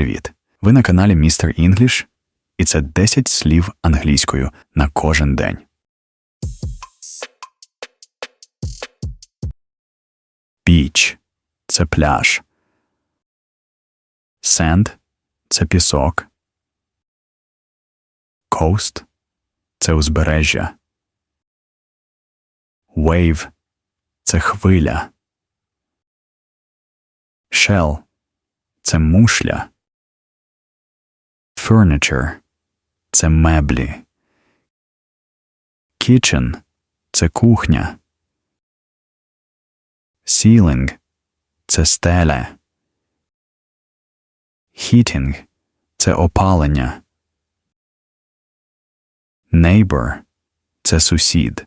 Привіт! Ви на каналі Містер Інгліш, і це 10 слів англійською на кожен день. Beach – це пляж. Sand – це пісок. Coast – це узбережжя. Wave – це хвиля. Shell – це мушля. Furniture – це меблі. Kitchen – це кухня. Ceiling – це стеля. Heating – це опалення. Neighbor – це сусід.